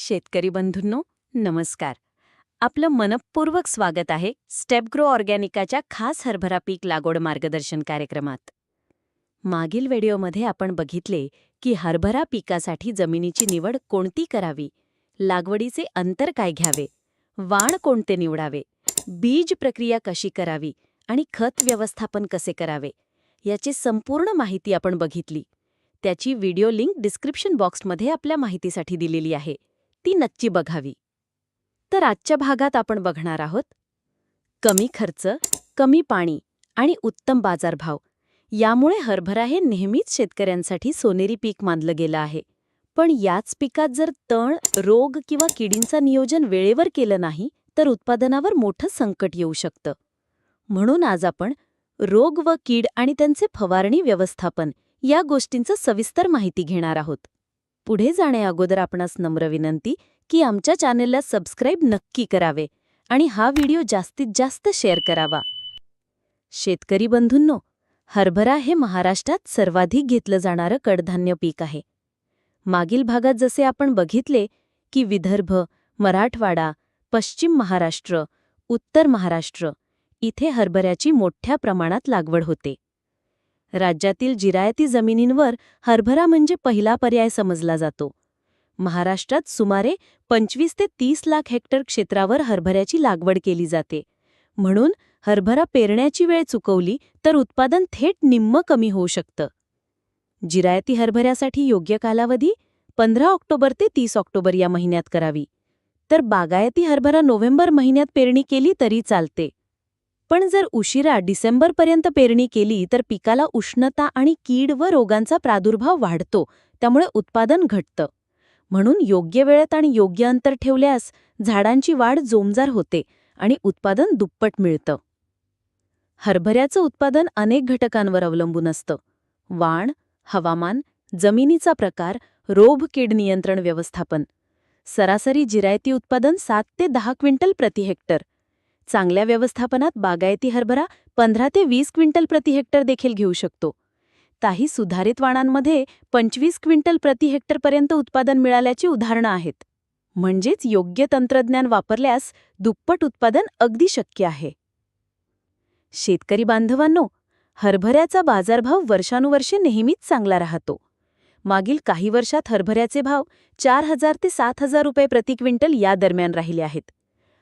शेतकरी बंधूंनो नमस्कार. आपलं मनपूर्वक स्वागत आहे स्टेप ग्रो ऑर्गॅनिकाच्या खास हरभरा पीक लागवड मार्गदर्शन कार्यक्रमात. मागील व्हिडिओमध्ये आपण बघितले की हरभरा पिकासाठी जमिनीची निवड कोणती करावी? लागवडीचे अंतर काय घ्यावे? वाण कोणते निवडावे? बीज प्रक्रिया कशी करावी? आणि खत व्यवस्थापन कसे करावे? याची संपूर्ण माहिती आपण बघितली. त्याची व्हिडिओ लिंक डिस्क्रिप्शन बॉक्समध्ये आपल्या माहितीसाठी दिलेली आहे. ती नक्की बघावी. तर आजच्या भागात आपण बघणार आहोत कमी खर्च कमी पाणी आणि उत्तम बाजारभाव. यामुळे हरभरा हे नेहमीच शेतकऱ्यांसाठी सोनेरी पीक मानलं गेलं आहे. पण याच पिकात जर तण रोग किंवा किडींचं नियोजन वेळेवर केलं नाही तर उत्पादनावर मोठं संकट येऊ शकतं. म्हणून आज आपण रोग व कीड आणि त्यांचे फवारणी व्यवस्थापन या गोष्टींचं सविस्तर माहिती घेणार आहोत. पुढे जाण्याअगोदर आपणास नम्र विनंती की आमच्या चॅनेलला सबस्क्राईब नक्की करावे आणि हा व्हिडिओ जास्तीत जास्त शेअर करावा. शेतकरी बंधूंनो हरभरा हे महाराष्ट्रात सर्वाधिक घेतलं जाणारं कडधान्य पीक आहे. मागील भागात जसे आपण बघितले की विदर्भ मराठवाडा पश्चिम महाराष्ट्र उत्तर महाराष्ट्र इथे हरभऱ्याची मोठ्या प्रमाणात लागवड होते. राज्यातील जिरायती जमिनींवर हरभरा म्हणजे पहिला पर्याय समजला जातो. महाराष्ट्रात सुमारे पंचवीस ते तीस लाख हेक्टर क्षेत्रावर हरभऱ्याची लागवड केली जाते. म्हणून हरभरा पेरण्याची वेळ चुकवली तर उत्पादन थेट निम्म कमी होऊ शकतं. जिरायती हरभऱ्यासाठी योग्य कालावधी पंधरा ऑक्टोबर ते तीस ऑक्टोबर या महिन्यात करावी. तर बागायती हरभरा नोव्हेंबर महिन्यात पेरणी केली तरी चालते. पण जर उशिरा डिसेंबरपर्यंत पेरणी केली तर पिकाला उष्णता आणि कीड व रोगांचा प्रादुर्भाव वाढतो त्यामुळे उत्पादन घटतं. म्हणून योग्य वेळेत आणि योग्य अंतर ठेवल्यास झाडांची वाढ जोमजार होते आणि उत्पादन दुप्पट मिळतं. हरभऱ्याचं उत्पादन अनेक घटकांवर अवलंबून असतं. वाण हवामान जमिनीचा प्रकार रोभ कीड नियंत्रण व्यवस्थापन. सरासरी जिरायती उत्पादन सात ते दहा क्विंटल प्रति हेक्टर. चांगल्या व्यवस्थापनात बागायती हरभरा पंधरा ते वीस क्विंटल प्रति हेक्टर देखील घेऊ शकतो. काही सुधारित वाणांमध्ये पंचवीस क्विंटल प्रति हेक्टरपर्यंत उत्पादन मिळाल्याची उदाहरणं आहेत. म्हणजेच योग्य तंत्रज्ञान वापरल्यास दुप्पट उत्पादन अगदी शक्य आहे. शेतकरी बांधवांनो हरभऱ्याचा बाजारभाव वर्षानुवर्षे नेहमीच चांगला राहतो. मागील काही वर्षात हरभऱ्याचे भाव चार हजार ते सात हजार रुपये प्रति क्विंटल या दरम्यान राहिले आहेत.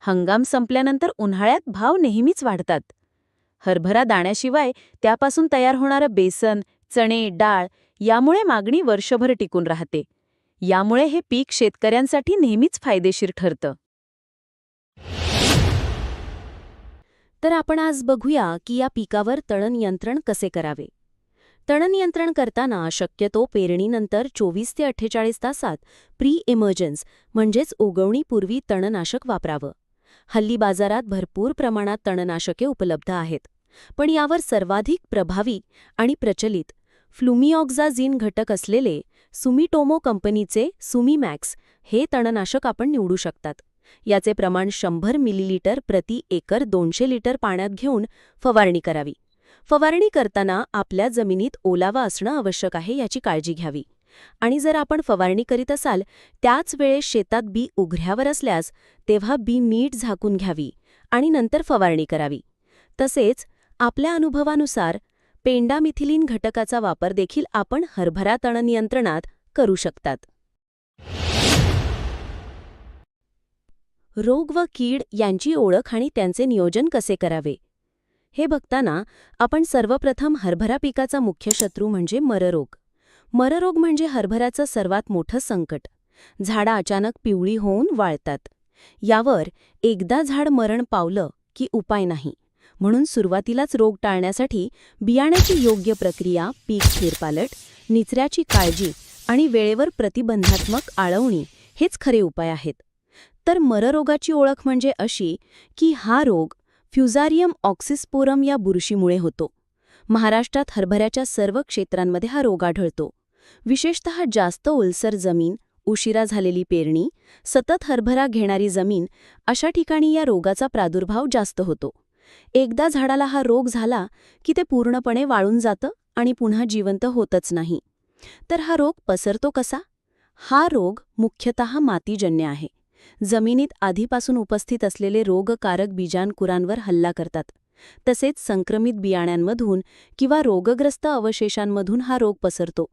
हंगाम संपल्यानंतर उन्हाळ्यात भाव नेहमीच वाढतात. हरभरा दाण्याशिवाय त्यापासून तयार होणारं बेसन चणे डाळ यामुळे मागणी वर्षभर टिकून राहते. यामुळे हे पीक शेतकऱ्यांसाठी नेहमीच फायदेशीर ठरतं. तर आपण आज बघूया की या पिकावर तणनियंत्रण कसे करावे? तणनियंत्रण करताना शक्यतो पेरणीनंतर चोवीस ते अठ्ठेचाळीस तासात प्री इमर्जन्स म्हणजेच उगवणीपूर्वी तणनाशक वापरावं. हल्ली बाजारात भरपूर प्रमाणात तणनाशके उपलब्ध आहेत. पण यावर सर्वाधिक प्रभावी आणि प्रचलित फ्लुमिऑक्झाझिन घटक असलेले सुमिटोमो कंपनीचे सुमीमॅक्स हे तणनाशक आपण निवडू शकतात. याचे प्रमाण शंभर मिलीलिटर प्रति एकर दोनशे लिटर पाण्यात घेऊन फवारणी करावी. फवारणी करताना आपल्या जमिनीत ओलावा असणं आवश्यक आहे याची काळजी घ्यावी. आणि जर आपण फवारणी करीत असाल त्याच वेळेस शेतात बी उघड्यावर असल्यास तेव्हा बी मीठ झाकून घ्यावी आणि नंतर फवारणी करावी. तसेच आपल्या अनुभवानुसार पेंडामिथिलीन घटकाचा वापर देखील आपण हरभरा तणनियंत्रणात करू शकतात. रोग व कीड यांची ओळख आणि त्यांचे नियोजन कसे करावे? हे बघताना आपण सर्वप्रथम हरभरा पिकाचा मुख्य शत्रू म्हणजे मररोग. मररोग म्हणजे हरभऱ्याचं सर्वात मोठं संकट. झाडं अचानक पिवळी होऊन वाळतात. यावर एकदा झाड मरण पावलं की उपाय नाही. म्हणून सुरुवातीलाच रोग टाळण्यासाठी बियाण्याची योग्य प्रक्रिया पीक फेरपालट निचऱ्याची काळजी आणि वेळेवर प्रतिबंधात्मक आळवणी हेच खरे उपाय आहेत. तर मररोगाची ओळख म्हणजे अशी की हा रोग फ्युझारियम ऑक्सिस्पोरम या बुरशीमुळे होतो. महाराष्ट्रात हरभऱ्याच्या सर्व क्षेत्रांमध्ये हा रोग आढळतो. विशेषतः जास्त ओलसर जमीन उशिरा झालेली पेरणी सतत हरभरा घेणारी जमीन अशा ठिकाणी या रोगाचा प्रादुर्भाव जास्त होतो. एकदा झाडाला हा रोग झाला की ते पूर्णपणे वाळून जातं आणि पुन्हा जिवंत होतच नाही. तर हा रोग पसरतो कसा? हा रोग मुख्यतः मातीजन्य आहे. जमिनीत आधीपासून उपस्थित असलेले रोगकारक बीजांकुरांवर हल्ला करतात. तसेच संक्रमित बियाण्यांमधून किंवा रोगग्रस्त अवशेषांमधून हा रोग पसरतो.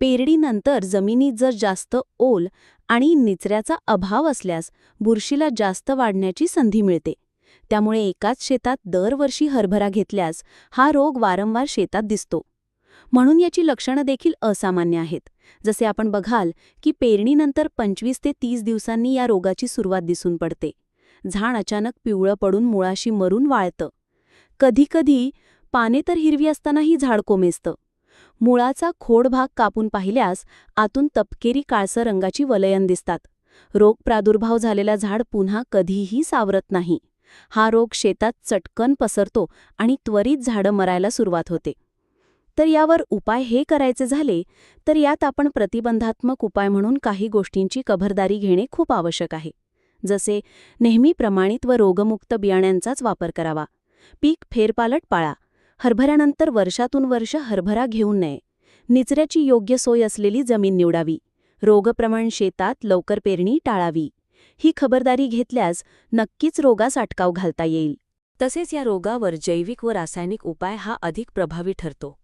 पेरडीनंतर जमिनीत जर जास्त ओल आणि निचऱ्याचा अभाव असल्यास बुरशीला जास्त वाढण्याची संधी मिळते. त्यामुळे एकाच शेतात दरवर्षी हरभरा घेतल्यास हा रोग वारंवार शेतात दिसतो. म्हणून याची लक्षणं देखील असामान्य आहेत. जसे आपण बघाल की पेरणीनंतर पंचवीस ते तीस दिवसांनी या रोगाची सुरुवात दिसून पडते. झाड अचानक पिवळं पडून मुळाशी मरून वाळतं. कधीकधी पाने तर हिरवी असतानाही झाड कोमेजतं. मुळाचा खोड भाग कापून पाहिल्यास आतून तपकेरी काळसर रंगाची वलयन दिसतात. रोग प्रादुर्भाव झालेला झाड पुन्हा कधीही सावरत नाही. हा रोग शेतात चटकन पसरतो आणि त्वरित झाडं मरायला सुरुवात होते. तर यावर उपाय हे करायचे झाले तर यात आपण प्रतिबंधात्मक उपाय म्हणून काही गोष्टींची खबरदारी घेणे खूप आवश्यक आहे. जसे नेहमी प्रमाणित व रोगमुक्त बियाण्यांचाच वापर करावा. पीक फेरपालट पाळा. हरभऱ्यानंतर वर्षातून वर्ष हरभरा घेऊन नये. निचऱ्याची योग्य सोय असलेली जमीन निवडावी. रोगप्रमाण शेतात लवकर पेरणी टाळावी. ही खबरदारी घेतल्यास नक्कीच रोगास अटकाव घालता येईल. तसेच या रोगावर जैविक व रासायनिक उपाय हा अधिक प्रभावी ठरतो.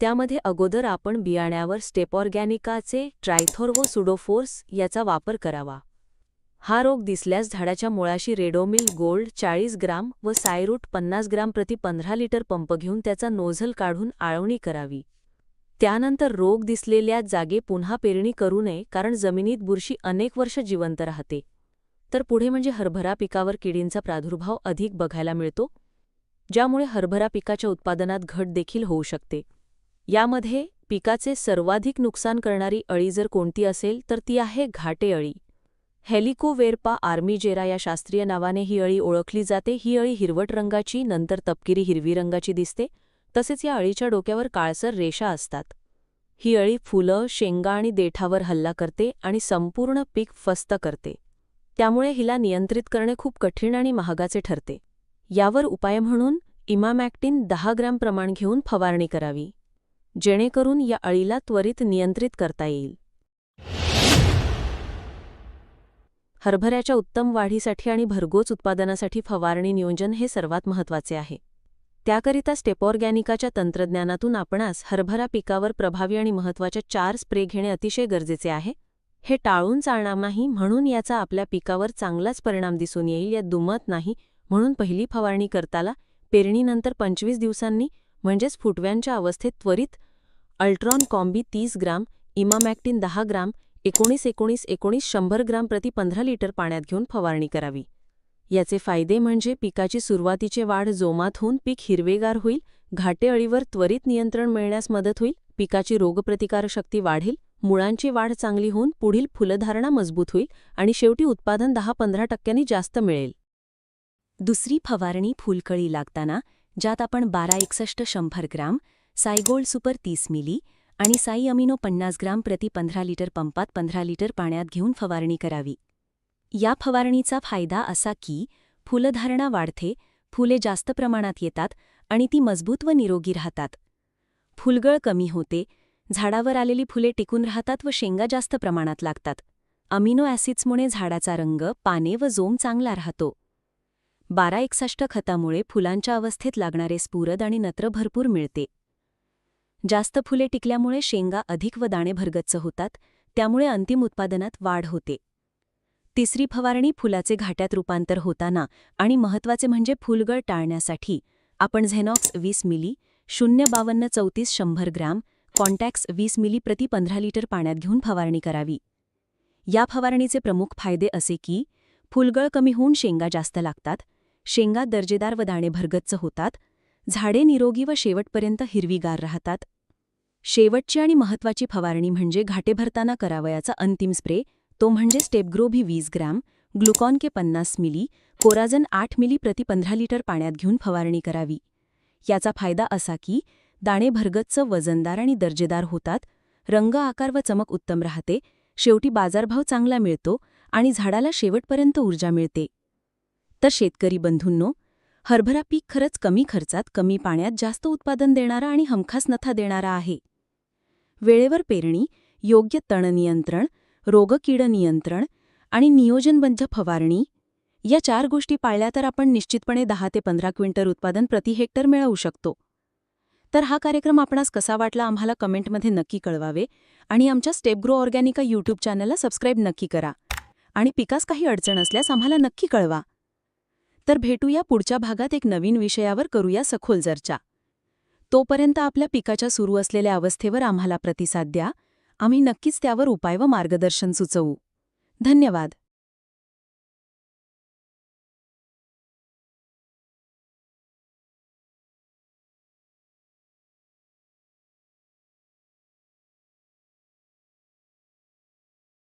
त्यामध्ये अगोदर आपण बियाण्यावर स्टेपॉर्गॅनिकाचे ट्रायथोर व सुडोफोर्स याचा वापर करावा. हा रोग दिसल्यास झाडाच्या मुळाशी रेडोमिल गोल्ड चाळीस ग्राम व सायरूट पन्नास ग्राम प्रति पंधरा लिटर पंप घेऊन त्याचा नोझल काढून आळवणी करावी. त्यानंतर रोग दिसलेल्या जागे पुन्हा पेरणी करू नये कारण जमिनीत बुरशी अनेक वर्ष जिवंत राहते. तर पुढे म्हणजे हरभरा पिकावर किडींचा प्रादुर्भाव अधिक बघायला मिळतो ज्यामुळे हरभरा पिकाच्या उत्पादनात घट देखील होऊ शकते. यामध्ये पिकाचे सर्वाधिक नुकसान करणारी अळी जर कोणती असेल तर ती आहे घाटे अळी. हेलिकोवेरपा आर्मीजेरा या शास्त्रीय नावाने ही अळी ओळखली जाते. ही अळी हिरवट रंगाची नंतर तपकिरी हिरवी रंगाची दिसते. तसेच या अळीच्या डोक्यावर काळसर रेषा असतात. ही अळी फुलं शेंगा आणि देठावर हल्ला करते आणि संपूर्ण पीक फस्त करते. त्यामुळे हिला नियंत्रित करणे खूप कठीण आणि महागाचे ठरते. यावर उपाय म्हणून इमामॅक्टिन दहा ग्रॅम प्रमाण घेऊन फवारणी करावी जेणेकरून या अळीला त्वरित नियंत्रित करता येईल. हरभऱ्याच्या उत्तम वाढीसाठी आणि भरघोस उत्पादनासाठी फवारणी नियोजन हे सर्वात महत्त्वाचे आहे. त्याकरिता स्टेपॉर्गॅनिकाच्या तंत्रज्ञानातून आपणास हरभरा पिकावर प्रभावी आणि महत्त्वाच्या चार स्प्रे घेणे अतिशय गरजेचे आहे. हे टाळून चालणार नाही म्हणून याचा आपल्या पिकावर चांगलाच परिणाम दिसून येईल. यात दुमत नाही म्हणून पहिली फवारणी करताला पेरणीनंतर पंचवीस दिवसांनी म्हणजेच फुटव्यांच्या अवस्थेत त्वरित अल्ट्रॉन कॉम्बी तीस ग्राम इमामॅक्टिन दहा ग्राम एकोणीस एकोणीस एकोणीस शंभर ग्राम प्रति पंधरा लिटर पाण्यात घेऊन फवारणी करावी. याचे फायदे म्हणजे पिकाची सुरुवातीचे वाढ जोमात होऊन पीक हिरवेगार होईल घाटे अळीवर त्वरित नियंत्रण मिळण्यास मदत होईल पिकाची रोगप्रतिकारशक्ती वाढेल मुळांची वाढ चांगली होऊन पुढील फुलधारणा मजबूत होईल आणि शेवटी उत्पादन दहा पंधरा टक्क्यांनी जास्त मिळेल. दुसरी फवारणी फुलकळी लागताना ज्यात आपण बारा एकसष्ट शंभर ग्राम सायगोल्ड सुपर तीस मिली आणि साई अमिनो पन्नास ग्राम प्रति पंधरा लिटर पंपात पंधरा लिटर पाण्यात घेऊन फवारणी करावी. या फवारणीचा फायदा असा की फुलधारणा वाढते फुले जास्त प्रमाणात येतात आणि ती मजबूत व निरोगी राहतात. फुलगळ कमी होते झाडावर आलेली फुले टिकून राहतात व शेंगा जास्त प्रमाणात लागतात. अमिनो ॲसिड्समुळे झाडाचा रंग पाने व जोम चांगला राहतो. बारा एकसष्ट खतामुळे फुलांच्या अवस्थेत लागणारे स्फुरद आणि नत्र भरपूर मिळते. जास्त फुले टिकल्यामुळे शेंगा अधिक व दाणे भरगच्च होतात त्यामुळे अंतिम उत्पादनात वाढ होते. तिसरी फवारणी फुलाचे घाट्यात रूपांतर होताना आणि महत्त्वाचे म्हणजे फुलगळ टाळण्यासाठी. आपण झेनॉक्स वीस मिली शून्य बावन्न चौतीस शंभर ग्रॅम कॉन्टॅक्स वीस मिली प्रति पंधरा लिटर पाण्यात घेऊन फवारणी करावी. या फवारणीचे प्रमुख फायदे असे की फुलगळ कमी होऊन शेंगा जास्त लागतात शेंगा दर्जेदार व दाणे भरगच्च होतात झाडे निरोगी व शेवटपर्यंत हिरवीगार राहतात शेवटची आणि महत्त्वाची फवारणी म्हणजे घाटे भरताना करावयाचा अंतिम स्प्रे तो म्हणजे स्टेपग्रोभी वीस ग्रॅम ग्लुकॉन के पन्नास मिली कोराझन आठ मिली प्रति पंधरा लिटर पाण्यात घेऊन फवारणी करावी. याचा फायदा असा की दाणे भरगच्च वजनदार आणि दर्जेदार होतात रंग आकार व चमक उत्तम राहते शेवटी बाजारभाव चांगला मिळतो आणि झाडाला शेवटपर्यंत ऊर्जा मिळते. तर शेतकरी बंधूंनो हरभरा पीक खरंच कमी खर्चात कमी पाण्यात जास्त उत्पादन देणारा आणि हमखास नथा देणारा आहे. वेळेवर पेरणी योग्य तण नियंत्रण रोगकीड नियंत्रण आणि नियोजनबद्ध फवारणी या चार गोष्टी पाळल्या तर आपण निश्चितपणे दहा ते पंधरा क्विंटल उत्पादन प्रति हेक्टर मिळवू शकतो. तर हा कार्यक्रम आपणास कसा वाटला आम्हाला कमेंटमध्ये नक्की कळवावे आणि आमच्या स्टेप ग्रो ऑर्गॅनिका यूट्यूब चॅनलला सबस्क्राईब नक्की करा. आणि पिकास काही अडचण असल्यास आम्हाला नक्की कळवा. तर भेटूया पुढच्या भागात एक नवीन विषयावर करूया सखोल चर्चा. तोपर्यंत आपल्या पिकाच्या सुरू असलेल्या अवस्थेवर आम्हाला प्रतिसाद द्या. आम्ही नक्कीच त्यावर उपाय व मार्गदर्शन सुचवू. धन्यवाद.